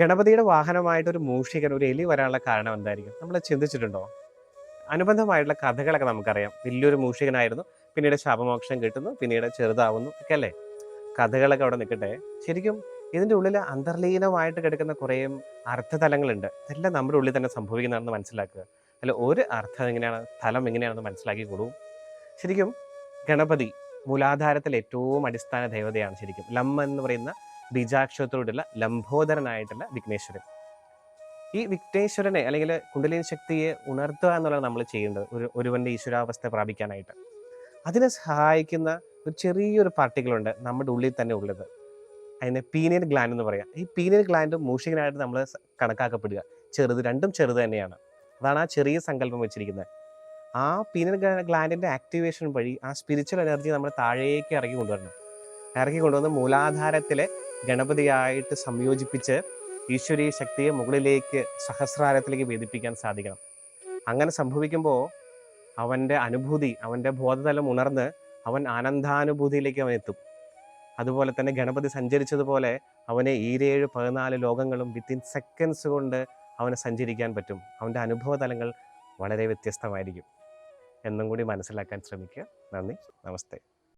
ഗണപതിയുടെ വാഹനമായിട്ട് ഒരു മൂഷികൻ ഒരു എലി വരാനുള്ള കാരണം എന്തായിരിക്കും? നമ്മൾ ചിന്തിച്ചിട്ടുണ്ടോ? അനുബന്ധമായിട്ടുള്ള കഥകളൊക്കെ നമുക്കറിയാം. വലിയൊരു മൂഷികനായിരുന്നു പിന്നീട് ശാപമോക്ഷം കിട്ടുന്നു പിന്നീട് ചെറുതാവുന്നു ഒക്കെ അല്ലേ? കഥകളൊക്കെ അവിടെ നിൽക്കട്ടെ. ശരിക്കും ഇതിന്റെ ഉള്ളിൽ അന്തർലീനമായിട്ട് കിടക്കുന്ന കുറേ അർത്ഥതലങ്ങളുണ്ട്. ഇതെല്ലാം നമ്മുടെ ഉള്ളിൽ തന്നെ സംഭവിക്കുന്നതാണെന്ന് മനസ്സിലാക്കുക. അല്ല ഒരു അർത്ഥം എങ്ങനെയാണ് സ്ഥലം എങ്ങനെയാണെന്ന് മനസ്സിലാക്കി കൊടുക്കും ശരിക്കും ഗണപതി മൂലാധാരത്തിൽ ഏറ്റവും അടിസ്ഥാന ദേവതയാണ് ശരിക്കും. ലം എന്ന് പറയുന്ന ബീജാക്ഷരത്തോടുള്ള ലംബോദരനായിട്ടുള്ള വിഘ്നേശ്വരൻ. ഈ വിഘ്നേശ്വരനെ അല്ലെങ്കിൽ കുണ്ടലിൻ ശക്തിയെ ഉണർത്തുക എന്നുള്ളത് നമ്മൾ ചെയ്യേണ്ടത്. ഒരു ഒരുവന്റെ ഈശ്വരാവസ്ഥ പ്രാപിക്കാനായിട്ട്. അതിനെ സഹായിക്കുന്ന ഒരു ചെറിയൊരു പാർട്ടികളുണ്ട് നമ്മുടെ ഉള്ളിൽ തന്നെ ഉള്ളത്. അതിനെ പീനിയൻ ഗ്ലാൻഡ് എന്ന് പറയാം. ഈ പീനിയൻ ഗ്ലാൻഡ് മൂഷികനായിട്ട് നമ്മൾ കണക്കാക്കപ്പെടുക. ചെറുത് രണ്ടും ചെറുത് തന്നെയാണ്. അതാണ് ആ ചെറിയ സങ്കല്പം വെച്ചിരിക്കുന്നത്. ആ പീനിയൽ ഗ്ലാൻഡിന്റെ ആക്ടിവേഷൻ വഴി ആ സ്പിരിച്വൽ എനർജി നമ്മൾ താഴേക്ക് ഇറക്കി കൊണ്ടുവരണം. ഇറക്കി കൊണ്ടുവന്ന് മൂലാധാരത്തിലെ ഗണപതിയായിട്ട് സംയോജിപ്പിച്ച് ഈശ്വരീ ശക്തിയെ മുകളിലേക്ക് സഹസ്രാരത്തിലേക്ക് വേദിപ്പിക്കാൻ സാധിക്കണം. അങ്ങനെ സംഭവിക്കുമ്പോൾ അവന്റെ അനുഭൂതി അവന്റെ ബോധതലം ഉണർന്ന് അവൻ ആനന്ദാനുഭൂതിയിലേക്ക് അവൻ എത്തും. അതുപോലെ തന്നെ ഗണപതി സഞ്ചരിച്ചതുപോലെ അവനെ ഈരേഴ് പതിനാല് ലോകങ്ങളും വിത്തിൻ സെക്കൻഡ്സ് കൊണ്ട് അവന് സഞ്ചരിക്കാൻ പറ്റും. അവന്റെ അനുഭവ തലങ്ങൾ വളരെ വ്യത്യസ്തമായിരിക്കും. എന്നും കൂടി മനസ്സിലാക്കാൻ ശ്രമിക്കുക. നന്ദി. നമസ്തേ.